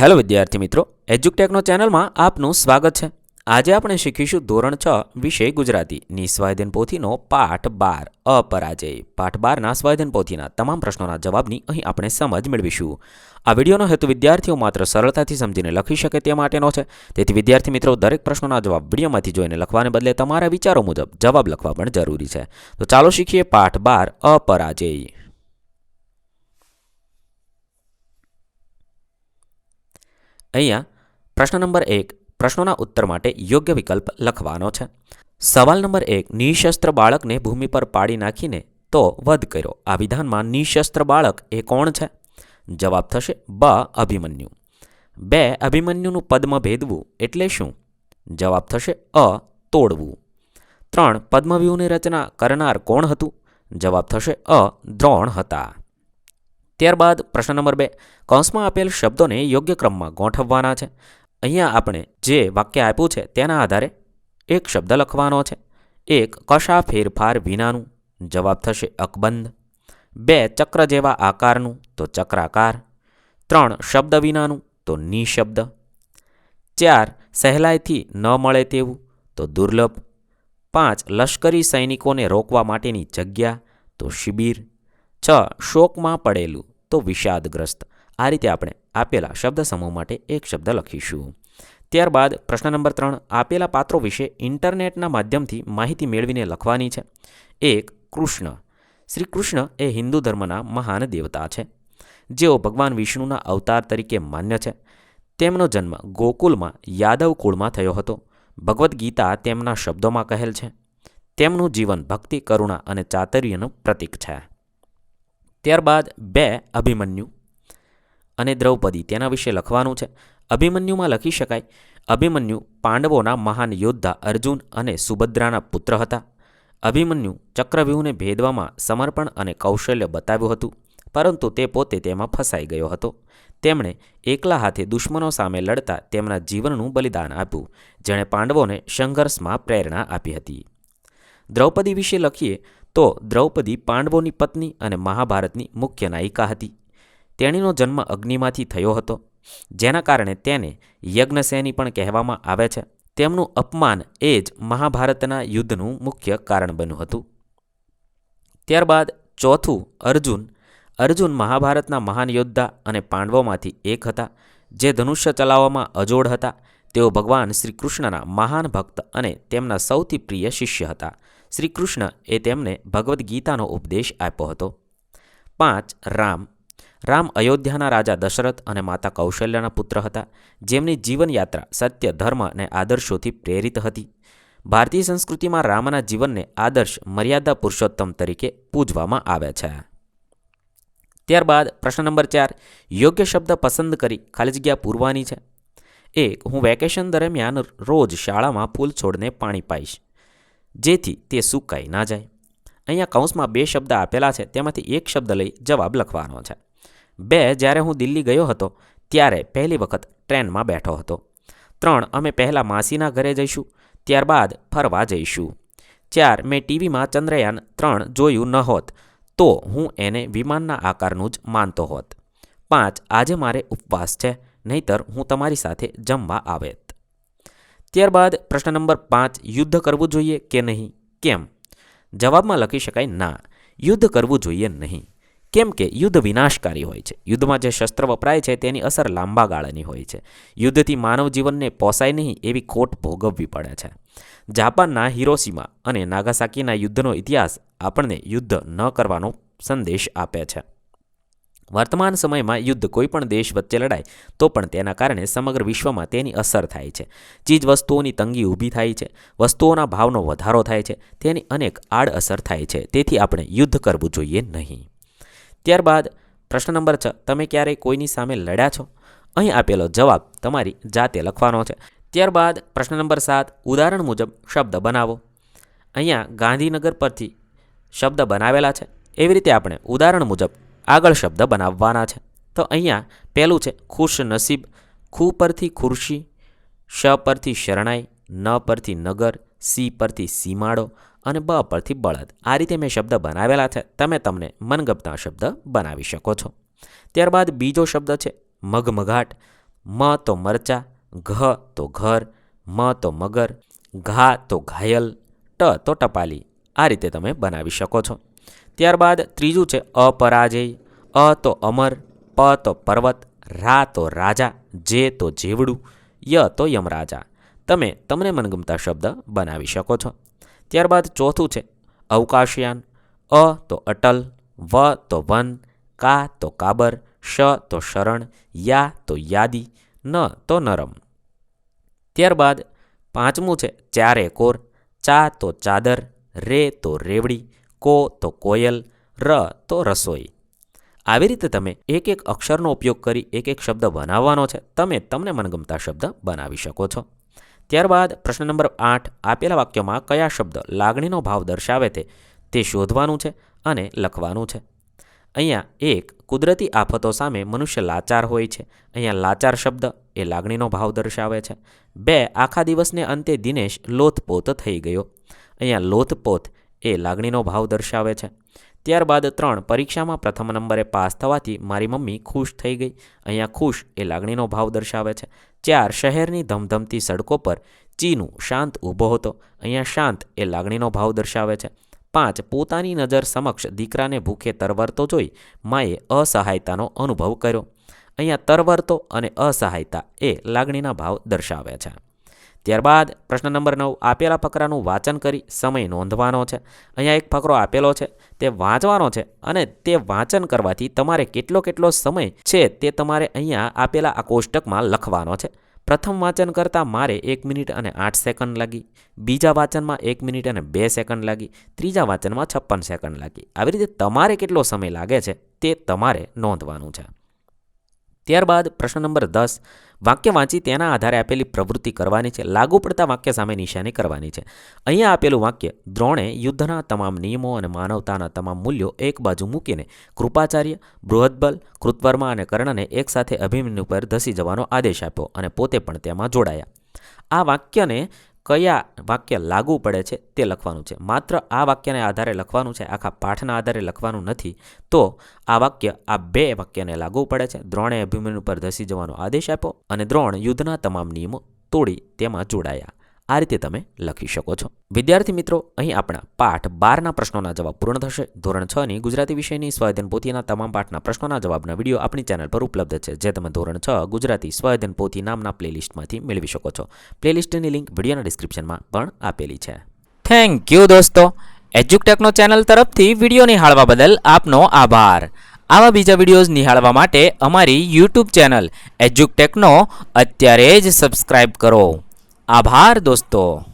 Hello વિદ્યાર્થી મિત્રો એજ્યુકટેકનો ચેનલમાં આપનું સ્વાગત છે. આજે આપણે શીખીશું ધોરણ છ વિષય ગુજરાતી. નિસ્વાધીન પોથીનો પાઠ બાર, અપરાજય. પાઠ બારના સ્વાધીન પોથીના તમામ પ્રશ્નોના જવાબની અહીં આપણે સમજ મેળવીશું. આ વિડીયોનો હેતુ વિદ્યાર્થીઓ માત્ર સરળતાથી સમજીને લખી શકે તે માટેનો છે. તેથી વિદ્યાર્થી મિત્રો, દરેક પ્રશ્નોના જવાબ વિડીયોમાંથી જોઈને લખવાને બદલે તમારા વિચારો મુજબ જવાબ લખવા પણ જરૂરી છે. તો ચાલો શીખીએ પાઠ બાર, અપરાજય. અહીંયા પ્રશ્ન નંબર એક, પ્રશ્નોના ઉત્તર માટે યોગ્ય વિકલ્પ લખવાનો છે. સવાલ નંબર એક, નિશસ્ત્ર બાળકને ભૂમિ પર પાડી નાખીને તો વધ કર્યો. આ વિધાનમાં નિશસ્ત્ર બાળક એ કોણ છે? જવાબ થશે, બ અભિમન્યુ. બે, અભિમન્યુનું પદ્મ ભેદવું એટલે શું? જવાબ થશે, અ, તોડવું. ત્રણ, પદ્મવ્યૂહની રચના કરનાર કોણ હતું? જવાબ થશે, અ, દ્રોણ હતા. ત્યારબાદ પ્રશ્ન નંબર બે. કૌંસમાં આપેલ શબ્દોને યોગ્ય ક્રમમાં ગોઠવવાના છે. અહીંયા આપણે જે વાક્ય આપ્યું છે તેના આધારે એક શબ્દ લખવાનો છે. એક, કશા ફેરફાર વિનાનું? જવાબ થશે અકબંધ. બે, ચક્ર જેવા આકારનું? તો ચક્રાકાર. ત્રણ, શબ્દ વિનાનું? તો નિશબ્દ. ચાર, સહેલાઈથી ન મળે તેવું? તો દુર્લભ. પાંચ, લશ્કરી સૈનિકોને રોકવા માટેની જગ્યા? તો શિબિર. છ, શોકમાં પડેલું તો વિષાદગ્રસ્ત. આ રીતે આપણે આપેલા શબ્દ સમૂહ માટે એક શબ્દ લખીશું. ત્યારબાદ પ્રશ્ન નંબર ત્રણ, આપેલા પાત્રો વિશે ઇન્ટરનેટના માધ્યમથી માહિતી મેળવીને લખવાની છે. એક, કૃષ્ણ. શ્રી કૃષ્ણ એ હિન્દુ ધર્મના મહાન દેવતા છે. જેઓ ભગવાન વિષ્ણુના અવતાર તરીકે માન્ય છે. તેમનો જન્મ ગોકુલમાં યાદવ કુળમાં થયો હતો. ભગવદ્ ગીતા તેમના શબ્દોમાં કહેલ છે. તેમનું જીવન ભક્તિ, કરુણા અને ચાતર્યનું પ્રતીક છે. ત્યારબાદ બે અભિમન્યુ અને દ્રૌપદી. તેના વિશે લખવાનું છે. અભિમન્યુમાં લખી શકાય, અભિમન્યુ પાંડવોના મહાન યોદ્ધા અર્જુન અને સુભદ્રાના પુત્ર હતા. અભિમન્યુ ચક્રવ્યૂહને ભેદવામાં સમર્પણ અને કૌશલ્ય બતાવ્યું હતું, પરંતુ તે પોતે તેમાં ફસાઈ ગયો હતો. તેમણે એકલા હાથે દુશ્મનો સામે લડતા તેમના જીવનનું બલિદાન આપ્યું, જેણે પાંડવોને સંઘર્ષમાં પ્રેરણા આપી હતી. દ્રૌપદી વિશે લખીએ તો દ્રૌપદી પાંડવોની પત્ની અને મહાભારતની મુખ્ય નાયિકા હતી. તેણીનો જન્મ અગ્નિમાંથી થયો હતો, જેના કારણે તેને યજ્ઞસેની પણ કહેવામાં આવે છે. તેમનું અપમાન એ જ મહાભારતના યુદ્ધનું મુખ્ય કારણ બન્યું હતું. ત્યારબાદ ચોથું અર્જુન અર્જુન મહાભારતના મહાન યોદ્ધા અને પાંડવોમાંથી એક હતા, જે ધનુષ્ય ચલાવવામાં અજોડ હતા. તેઓ ભગવાન શ્રી કૃષ્ણના મહાન ભક્ત અને તેમના સૌથી પ્રિય શિષ્ય હતા. શ્રી કૃષ્ણ એ તેમને ભગવદ્ ગીતાનો ઉપદેશ આપ્યો હતો. પાંચ, રામ. રામ અયોધ્યાના રાજા દશરથ અને માતા કૌશલ્યના પુત્ર હતા, જેમની જીવનયાત્રા સત્ય, ધર્મ અને આદર્શોથી પ્રેરિત હતી. ભારતીય સંસ્કૃતિમાં રામના જીવનને આદર્શ, મર્યાદા પુરુષોત્તમ તરીકે પૂજવામાં આવે છે. ત્યારબાદ પ્રશ્ન નંબર ચાર, યોગ્ય શબ્દ પસંદ કરી ખાલી જગ્યા પૂરવાની છે? એક, હું વેકેશન દરમિયાન રોજ શાળામાં ફૂલ છોડને પાણી પાઈશ. જેથી તે સુકાઈ ના જાય. અહીંયા કૌંસમાં બે શબ્દ આપેલા છે, તેમાંથી એક શબ્દ લઈ જવાબ લખવાનો છે. બે, જ્યારે હું દિલ્હી ગયો હતો, ત્યારે પહેલી વખત ટ્રેનમાં બેઠો હતો. ત્રણ, અમે પહેલાં માસીના ઘરે જઈશું, ત્યારબાદ ફરવા જઈશું. ચાર, મેં ટીવીમાં ચંદ્રયાન ત્રણ જોયું ન હોત, તો હું એને વિમાનના આકારનું જ માનતો હોત. પાંચ, આજે મારે ઉપવાસ છે, નહીતર હું તમારી સાથે જમવા આવેત ત્યારબાદ પ્રશ્ન નંબર પાંચ, યુદ્ધ કરવું જોઈએ કે નહીં? કેમ? જવાબમાં લખી શકાય ના, યુદ્ધ કરવું જોઈએ નહીં. કેમ કે યુદ્ધ વિનાશકારી હોય છે. યુદ્ધમાં જે શસ્ત્ર વપરાય છે તેની અસર લાંબા ગાળાની હોય છે. યુદ્ધથી માનવ જીવનને પોસાય નહીં એવી ખોટ ભોગવવી પડે છે. જાપાનના હિરોસીમા અને નાગાસાકીના યુદ્ધનો ઇતિહાસ આપણને યુદ્ધ ન કરવાનો સંદેશ આપે છે. વર્તમાન સમયમાં યુદ્ધ કોઈપણ દેશ વચ્ચે લડાય, તો પણ તેના કારણે સમગ્ર વિશ્વમાં તેની અસર થાય છે. ચીજ વસ્તુઓની તંગી ઊભી થાય છે, વસ્તુઓના ભાવનો વધારો થાય છે, તેની અનેક આડઅસર થાય છે, તેથી આપણે યુદ્ધ કરવું જોઈએ નહીં. ત્યારબાદ, પ્રશ્ન નંબર છ, તમે ક્યારેય કોઈની સામે લડ્યા છો? અહીં આપેલો જવાબ તમારી જાતે લખવાનો છે. ત્યારબાદ, પ્રશ્ન નંબર સાત, ઉદાહરણ મુજબ શબ્દ બનાવો. અહીંયા ગાંધીનગર પરથી શબ્દ બનાવેલા છે. એવી રીતે આપણે ઉદાહરણ મુજબ આગળ શબ્દ બનાવવાના છે. તો અહીંયા પહેલું છે, ખુશ નસીબ, ખુ પરથી ખુરશી, શ પરથી શરણાઈ, ન પરથી નગર, સી પરથી સીમાડો અને બ પરથી બળદ. આ રીતે મેં શબ્દ બનાવેલા છે. તમે તમને મનગમતા શબ્દ બનાવી શકો છો. ત્યારબાદ બીજો શબ્દ છે મગમઘાટ મ તો મરચા, ઘ તો ઘર, મ તો મગર, ઘા તો ઘાયલ, ટ તો ટપાલી. આ રીતે તમે બનાવી શકો છો. ત્યારબાદ ત્રીજું છે અપરાજય. અ તો અમર, પ તો પર્વત, રા તો રાજા, જે તો જેવડું, ય તો યમરાજા. તમે તમને મનગમતા શબ્દ બનાવી શકો છો. ત્યારબાદ ચોથું છે અવકાશયાન. અ તો અટલ, વ તો વન, કા તો કાબર, શ તો શરણ, યા તો યાદી, ન તો નરમ. ત્યારબાદ પાંચમું છે ચારે કોર ચા તો ચાદર, રે તો રેવડી કો તો કોયલ, ર તો રસોઈ. આવી રીતે તમે એક એક અક્ષરનો ઉપયોગ કરી એક એક શબ્દ બનાવવાનો છે. તમે તમને મનગમતા શબ્દ બનાવી શકો છો. ત્યારબાદ પ્રશ્ન નંબર આઠ, આપેલા વાક્યોમાં કયા શબ્દ લાગણીનો ભાવ દર્શાવે છે તે શોધવાનું છે અને લખવાનું છે. અહીંયા એક, કુદરતી આફતો સામે મનુષ્ય લાચાર હોય છે. અહીંયા લાચાર શબ્દ એ લાગણીનો ભાવ દર્શાવે છે. બે, આખા દિવસને અંતે દિનેશ લોથપોત થઈ ગયો. અહીંયા લોથપોત એ લાગણીનો ભાવ દર્શાવે છે. ત્યારબાદ ત્રણ, પરીક્ષામાં પ્રથમ નંબરે પાસ થવાથી મારી મમ્મી ખુશ થઈ ગઈ. અહીંયા ખુશ એ લાગણીનો ભાવ દર્શાવે છે. ચાર, શહેરની ધમધમતી સડકો પર ચીનું શાંત ઊભો હતો. અહીંયા શાંત એ લાગણીનો ભાવ દર્શાવે છે. પાંચ, પોતાની નજર સમક્ષ દીકરાને ભૂખે તરવરતો જોઈ માએ અસહાયતાનો અનુભવ કર્યો. અહીંયા તરવરતો અને અસહાયતા એ લાગણીના ભાવ દર્શાવે છે. ત્યારબાદ પ્રશ્ન નંબર નવ, આપેલા ફકરાનું વાંચન કરી સમય નોંધવાનો છે. અહીંયા એક ફકરો આપેલો છે, તે વાંચવાનો છે અને તે વાંચન કરવાથી તમારે કેટલો કેટલો સમય છે તે તમારે અહીંયા આપેલા આ કોષ્ટકમાં લખવાનો છે. પ્રથમ વાંચન કરતાં મારે એક મિનિટ અને આઠ સેકન્ડ લાગી, બીજા વાંચનમાં એક મિનિટ અને બે સેકન્ડ લાગી, ત્રીજા વાંચનમાં છપ્પન સેકન્ડ લાગી. આવી રીતે તમારે કેટલો સમય લાગે છે તે તમારે નોંધવાનું છે. ત્યારબાદ પ્રશ્ન નંબર દસ, વાક્ય વાંચી તેના આધારે આપેલી પ્રવૃત્તિ કરવાની છે. લાગુ પડતા વાક્ય સામે નિશાની કરવાની છે. અહીંયા આપેલું વાક્ય, દ્રોણે યુદ્ધના તમામ નિયમો અને માનવતાના તમામ મૂલ્યો એક બાજુ મૂકીને કૃપાચાર્ય, બૃહદબલ, કૃતવર્મા અને કર્ણને એકસાથે અભિમન્યુ પર ધસી જવાનો આદેશ આપ્યો અને પોતે પણ તેમાં જોડાયા. આ વાક્યને કયા વાક્ય લાગુ પડે છે તે લખવાનું છે. માત્ર આ વાક્યને આધારે લખવાનું છે, આખા પાઠના આધારે લખવાનું નથી, તો આ વાક્ય આ બે વાક્યને લાગુ પડે છે. દ્રોણે અભિમન્યુ પર ધસી જવાનો આદેશ આપ્યો અને દ્રોણ યુદ્ધના તમામ નિયમો તોડી તેમાં જોડાયા. આ રીતે તમે લખી શકો છો. વિદ્યાર્થી મિત્રો, અહીં આપણા પાઠ બારના પ્રશ્નોના જવાબ પૂર્ણ થશે. ધોરણ છ ની ગુજરાતી વિષયની સ્વાધ્યન પોથીના તમામ પાઠના પ્રશ્નોના જવાબના વીડિયો આપણી ચેનલ પર ઉપલબ્ધ છે, જે તમે ધોરણ છ ગુજરાતી સ્વાધ્યન પોથી નામના પ્લેલિસ્ટમાંથી મેળવી શકો છો. પ્લેલિસ્ટની લિંક વિડીયોના ડિસ્ક્રિપ્શનમાં પણ આપેલી છે. થેન્ક યુ દોસ્તો. એજ્યુકટેકનો ચેનલ તરફથી વીડિયો નિહાળવા બદલ આપનો આભાર. આવા બીજા વિડીયોઝ નિહાળવા માટે અમારી યુટ્યુબ ચેનલ એજ્યુકટેકનો અત્યારે જ સબસ્ક્રાઇબ કરો. આભાર દોસ્તો.